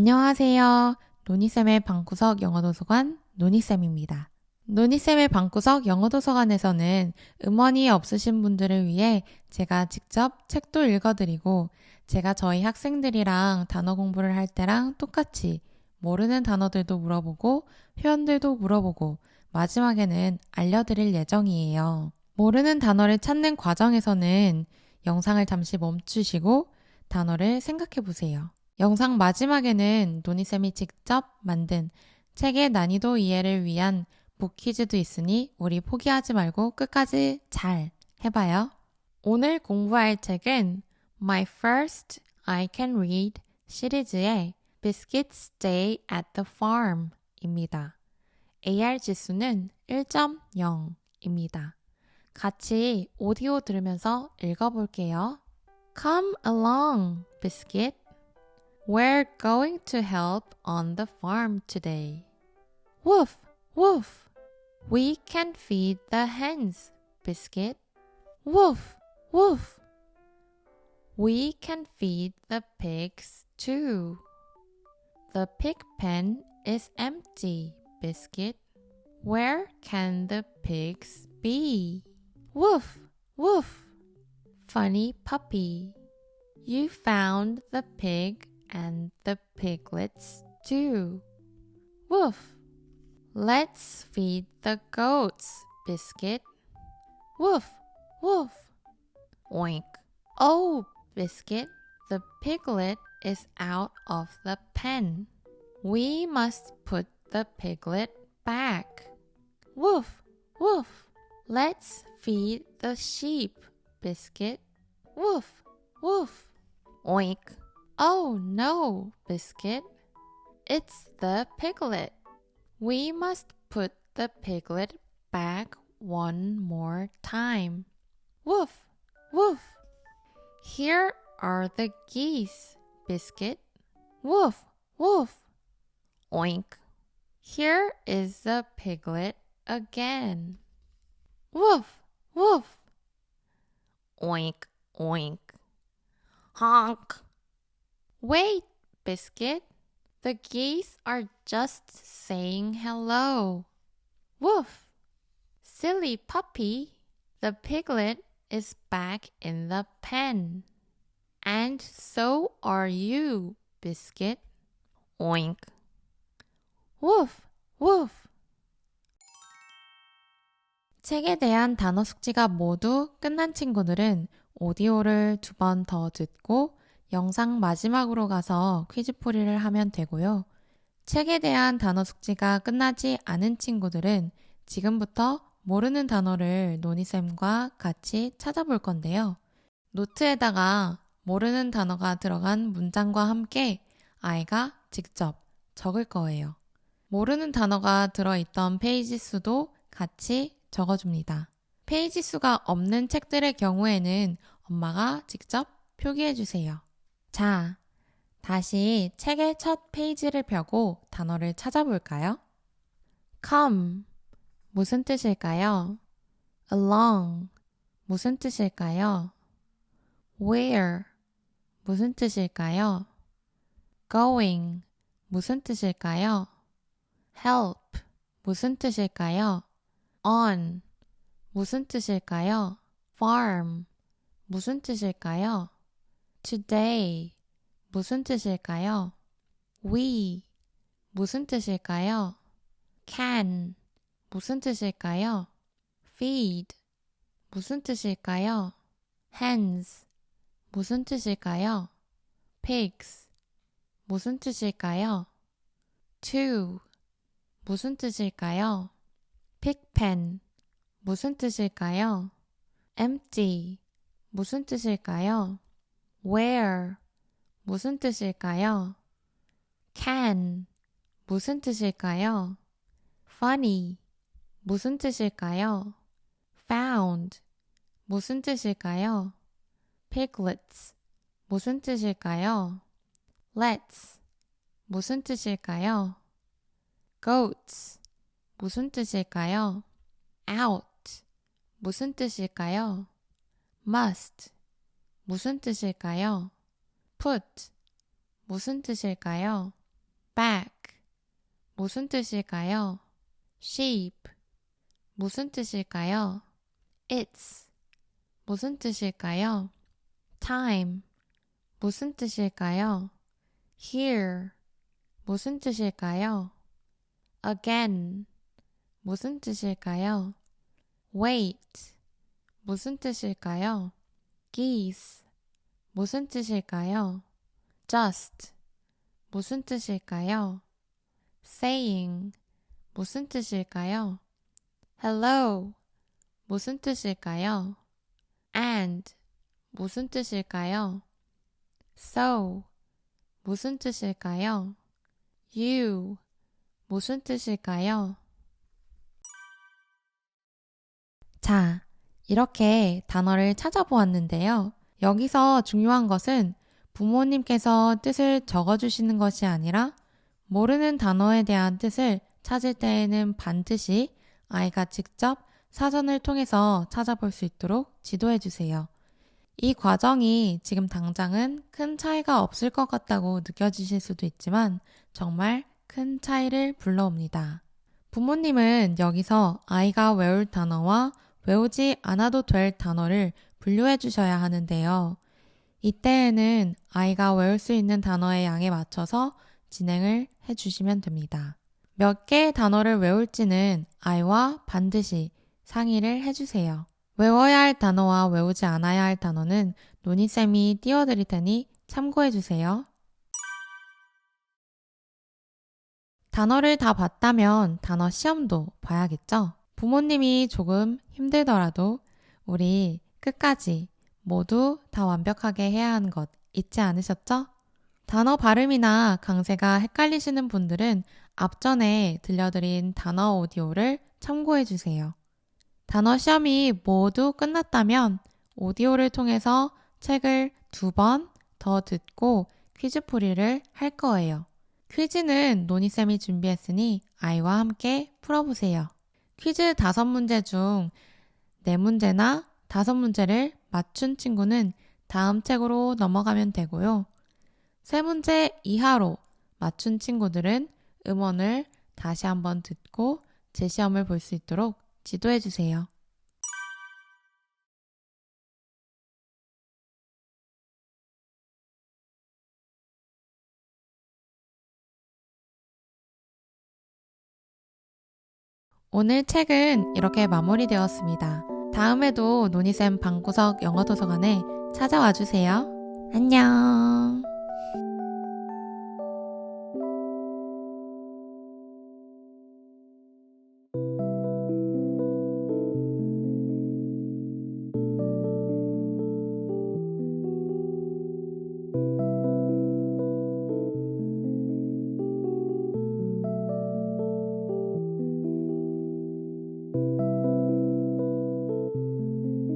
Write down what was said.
안녕하세요. 노니쌤의 방구석 영어도서관 노니쌤입니다. 노니쌤의 방구석 영어도서관에서는 음원이 없으신 분들을 위해 제가 직접 책도 읽어드리고 제가 저희 학생들이랑 단어 공부를 할 때랑 똑같이 모르는 단어들도 물어보고 표현들도 물어보고 마지막에는 알려드릴 예정이에요. 모르는 단어를 찾는 과정에서는 영상을 잠시 멈추시고 단어를 생각해 보세요. 영상 마지막에는 노니쌤이 직접 만든 책의 난이도 이해를 위한 북퀴즈도 있으니 우리 포기하지 말고 끝까지 잘 해봐요. 오늘 공부할 책은 My First I Can Read 시리즈의 Biscuits Stay at the Farm 입니다. AR 지수는 1.0입니다. 같이 오디오 들으면서 읽어볼게요. Come along, Biscuit. We're going to help on the farm today. Woof, woof. We can feed the hens, Biscuit. Woof, woof. We can feed the pigs too. The pig pen is empty, Biscuit. Where can the pigs be? Woof, woof. Funny puppy. You found the pig and the piglets too. Woof. Let's feed the goats, Biscuit. Woof, woof. Oink. Oh, Biscuit, the piglet is out of the pen. We must put the piglet back. Woof, woof. Let's feed the sheep, Biscuit. Woof, woof. Oink. Oh no, Biscuit. It's the piglet. We must put the piglet back one more time. Woof, woof. Here are the geese, Biscuit. Woof, woof. Oink. Here is the piglet again. Woof, woof. Oink, oink. Honk. Wait, Biscuit. The geese are just saying hello. Woof. Silly puppy. The piglet is back in the pen. And so are you, Biscuit. Oink. Woof, woof. 책에 대한 단어 숙지가 모두 끝난 친구들은 오디오를 두 번 더 듣고 영상 마지막으로 가서 퀴즈풀이를 하면 되고요. 책에 대한 단어 숙지가 끝나지 않은 친구들은 지금부터 모르는 단어를 노니쌤과 같이 찾아볼 건데요. 노트에다가 모르는 단어가 들어간 문장과 함께 아이가 직접 적을 거예요. 모르는 단어가 들어있던 페이지 수도 같이 적어줍니다. 페이지 수가 없는 책들의 경우에는 엄마가 직접 표기해 주세요. 자, 다시 책의 첫 페이지를 펴고 단어를 찾아볼까요? come 무슨 뜻일까요? along 무슨 뜻일까요? where 무슨 뜻일까요? going 무슨 뜻일까요? help 무슨 뜻일까요? on 무슨 뜻일까요? farm 무슨 뜻일까요? Today 무슨 뜻일까요? we 무슨 뜻일까요? can 무슨 뜻일까요? feed 무슨 뜻일까요? hens 무슨 뜻일까요? pigs 무슨 뜻일까요? to 무슨 뜻일까요? pigpen 무슨 뜻일까요? empty 무슨 뜻일까요? Where 무슨 뜻일까요? can 무슨 뜻일까요? funny 무슨 뜻일까요? found 무슨 뜻일까요? piglets 무슨 뜻일까요? let's 무슨 뜻일까요? goats 무슨 뜻일까요? out 무슨 뜻일까요? must 무슨 뜻일까요? put 무슨 뜻일까요? back 무슨 뜻일까요? sheep 무슨 뜻일까요? it's 무슨 뜻일까요? time 무슨 뜻일까요? here 무슨 뜻일까요? again 무슨 뜻일까요? wait 무슨 뜻일까요? Geese 무슨 뜻일까요? just 무슨 뜻일까요? saying 무슨 뜻일까요? hello 무슨 뜻일까요? and 무슨 뜻일까요? so 무슨 뜻일까요? you 무슨 뜻일까요? 자, 이렇게 단어를 찾아보았는데요. 여기서 중요한 것은 부모님께서 뜻을 적어주시는 것이 아니라 모르는 단어에 대한 뜻을 찾을 때에는 반드시 아이가 직접 사전을 통해서 찾아볼 수 있도록 지도해 주세요. 이 과정이 지금 당장은 큰 차이가 없을 것 같다고 느껴지실 수도 있지만 정말 큰 차이를 불러옵니다. 부모님은 여기서 아이가 외울 단어와 외우지 않아도 될 단어를 분류해 주셔야 하는데요. 이때에는 아이가 외울 수 있는 단어의 양에 맞춰서 진행을 해 주시면 됩니다. 몇 개의 단어를 외울지는 아이와 반드시 상의를 해 주세요. 외워야 할 단어와 외우지 않아야 할 단어는 노니쌤이 띄워드릴 테니 참고해 주세요. 단어를 다 봤다면 단어 시험도 봐야겠죠? 부모님이 조금 힘들더라도 우리 끝까지 모두 다 완벽하게 해야 하는 것 잊지 않으셨죠? 단어 발음이나 강세가 헷갈리시는 분들은 앞전에 들려드린 단어 오디오를 참고해 주세요. 단어 시험이 모두 끝났다면 오디오를 통해서 책을 두 번 더 듣고 퀴즈 풀이를 할 거예요. 퀴즈는 노니쌤이 준비했으니 아이와 함께 풀어보세요. 퀴즈 다섯 문제 중 네 문제나 다섯 문제를 맞춘 친구는 다음 책으로 넘어가면 되고요. 세 문제 이하로 맞춘 친구들은 음원을 다시 한번 듣고 제 시험을 볼 수 있도록 지도해 주세요. 오늘 책은 이렇게 마무리되었습니다. 다음에도 노니쌤 방구석 영어도서관에 찾아와 주세요. 안녕.